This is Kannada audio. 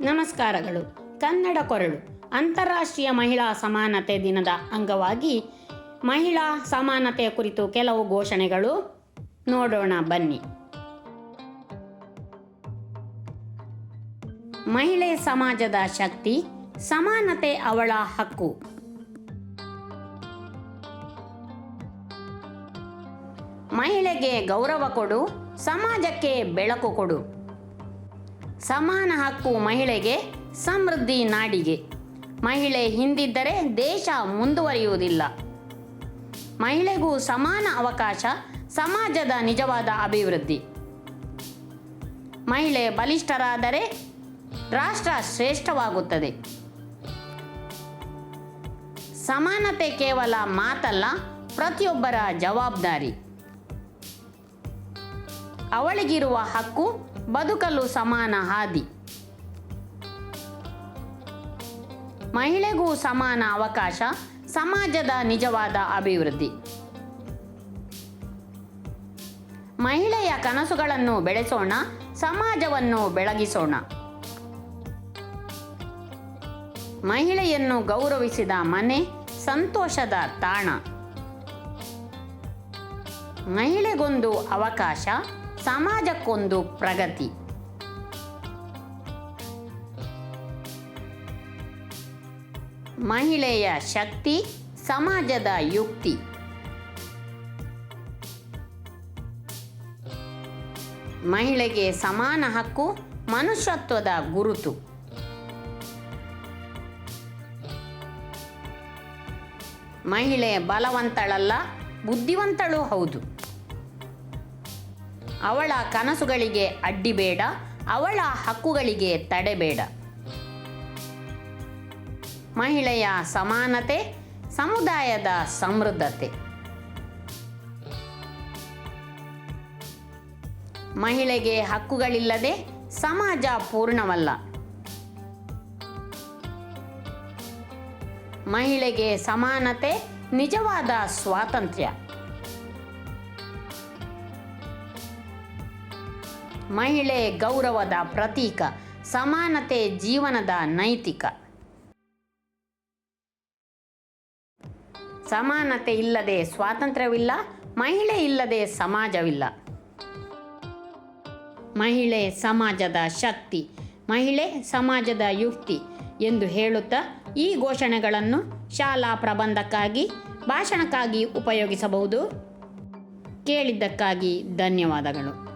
ನಮಸ್ಕಾರಗಳು. ಕನ್ನಡ ಕೊರಳು, ಅಂತಾರಾಷ್ಟ್ರೀಯ ಮಹಿಳಾ ಸಮಾನತೆ ದಿನದ ಅಂಗವಾಗಿ ಮಹಿಳಾ ಸಮಾನತೆಯ ಕುರಿತು ಕೆಲವು ಘೋಷಣೆಗಳು. ನೋಡೋಣ, ಬನ್ನಿ. ಮಹಿಳೆ ಸಮಾಜದ ಶಕ್ತಿ, ಸಮಾನತೆ ಅವಳ ಹಕ್ಕು. ಮಹಿಳೆಗೆ ಗೌರವ ಕೊಡು, ಸಮಾಜಕ್ಕೆ ಬೆಳಕು ಕೊಡು. ಸಮಾನ ಹಕ್ಕು ಮಹಿಳೆಗೆ, ಸಮೃದ್ಧಿ ನಾಡಿಗೆ. ಮಹಿಳೆ ಹಿಂದಿದ್ದರೆ ದೇಶ ಮುಂದುವರಿಯುವುದಿಲ್ಲ. ಮಹಿಳೆಗೂ ಸಮಾನ ಅವಕಾಶ, ಸಮಾಜದ ನಿಜವಾದ ಅಭಿವೃದ್ಧಿ. ಮಹಿಳೆ ಬಲಿಷ್ಠರಾದರೆ ರಾಷ್ಟ್ರ ಶ್ರೇಷ್ಠವಾಗುತ್ತದೆ. ಸಮಾನತೆ ಕೇವಲ ಮಾತಲ್ಲ, ಪ್ರತಿಯೊಬ್ಬರ ಜವಾಬ್ದಾರಿ. ಅವಳಿಗಿರುವ ಹಕ್ಕು ಬದುಕಲು ಸಮಾನ ಹಾದಿ. ಮಹಿಳೆಗೂ ಸಮಾನ ಅವಕಾಶ, ಸಮಾಜದ ನಿಜವಾದ ಅಭಿವೃದ್ಧಿ. ಮಹಿಳೆಯ ಕನಸುಗಳನ್ನು ಬೆಳೆಸೋಣ, ಸಮಾಜವನ್ನು ಬೆಳಗಿಸೋಣ. ಮಹಿಳೆಯನ್ನು ಗೌರವಿಸಿದ ಮನೆ, ಸಂತೋಷದ ತಾಣ. ಮಹಿಳೆಗೊಂದು ಅವಕಾಶ ಸಮಾಜಕ್ಕೊಂದು ಪ್ರಗತಿ. ಮಹಿಳೆಯ ಶಕ್ತಿ, ಸಮಾಜದ ಯುಕ್ತಿ. ಮಹಿಳೆಗೆ ಸಮಾನ ಹಕ್ಕು, ಮನುಷ್ಯತ್ವದ ಗುರುತು. ಮಹಿಳೆ ಬಲವಂತಳಲ್ಲ, ಬುದ್ಧಿವಂತಳು ಹೌದು. ಅವಳ ಕನಸುಗಳಿಗೆ ಅಡ್ಡಿ ಬೇಡ, ಅವಳ ಹಕ್ಕುಗಳಿಗೆ ತಡೆಬೇಡ ಮಹಿಳೆಯ ಸಮಾನತೆ, ಸಮುದಾಯದ ಸಮೃದ್ಧತೆ. ಮಹಿಳೆಗೆ ಹಕ್ಕುಗಳಿಲ್ಲದೆ ಸಮಾಜ ಪೂರ್ಣವಲ್ಲ. ಮಹಿಳೆಗೆ ಸಮಾನತೆ, ನಿಜವಾದ ಸ್ವಾತಂತ್ರ್ಯ. ಮಹಿಳೆ ಗೌರವದ ಪ್ರತೀಕ, ಸಮಾನತೆ ಜೀವನದ ನೈತಿಕ. ಸಮಾನತೆ ಇಲ್ಲದೆ ಸ್ವಾತಂತ್ರ್ಯವಿಲ್ಲ, ಮಹಿಳೆ ಇಲ್ಲದೆ ಸಮಾಜವಿಲ್ಲ. ಮಹಿಳೆ ಸಮಾಜದ ಶಕ್ತಿ, ಮಹಿಳೆ ಸಮಾಜದ ಯುಕ್ತಿ ಎಂದು ಹೇಳುತ್ತಾ ಈ ಘೋಷಣೆಗಳನ್ನು ಶಾಲಾ ಪ್ರಬಂಧಕ್ಕಾಗಿ, ಭಾಷಣಕ್ಕಾಗಿ ಉಪಯೋಗಿಸಬಹುದು. ಕೇಳಿದ್ದಕ್ಕಾಗಿ ಧನ್ಯವಾದಗಳು.